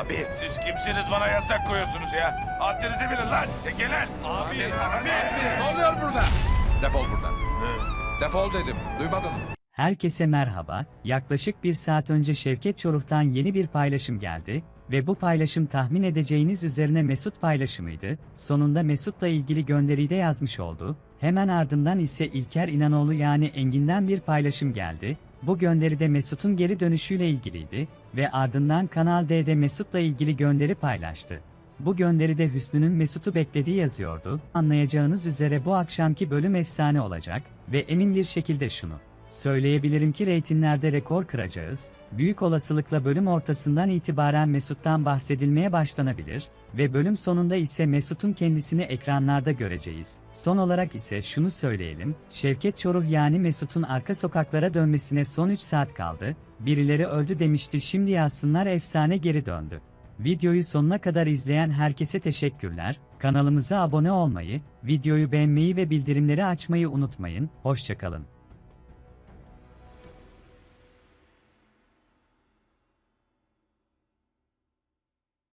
Abi. Siz kimsiniz bana yasak koyuyorsunuz ya? Haddinizi bilin lan. Çekilin. Abi, abi. Ne oluyor burada? Defol buradan. Defol dedim. Duymadın mı? Herkese merhaba. Yaklaşık bir saat önce Şevket Çoruh'tan yeni bir paylaşım geldi ve bu paylaşım tahmin edeceğiniz üzerine Mesut paylaşımıydı. Sonunda Mesut'la ilgili gönderiyi de yazmış oldu. Hemen ardından ise İlker İnanoğlu yani Engin'den bir paylaşım geldi. Bu gönderide Mesut'un geri dönüşüyle ilgiliydi ve ardından Kanal D'de Mesut'la ilgili gönderi paylaştı. Bu gönderide Hüsnü'nün Mesut'u beklediği yazıyordu. Anlayacağınız üzere bu akşamki bölüm efsane olacak ve emin bir şekilde şunu Söyleyebilirim ki reytinlerde rekor kıracağız. Büyük olasılıkla bölüm ortasından itibaren Mesut'tan bahsedilmeye başlanabilir ve bölüm sonunda ise Mesut'un kendisini ekranlarda göreceğiz. Son olarak ise şunu söyleyelim. Şevket Çoruh yani Mesut'un arka sokaklara dönmesine son 3 saat kaldı. Birileri öldü demişti şimdi yazsınlar efsane geri döndü. Videoyu sonuna kadar izleyen herkese teşekkürler. Kanalımıza abone olmayı, videoyu beğenmeyi ve bildirimleri açmayı unutmayın. Hoşçakalın.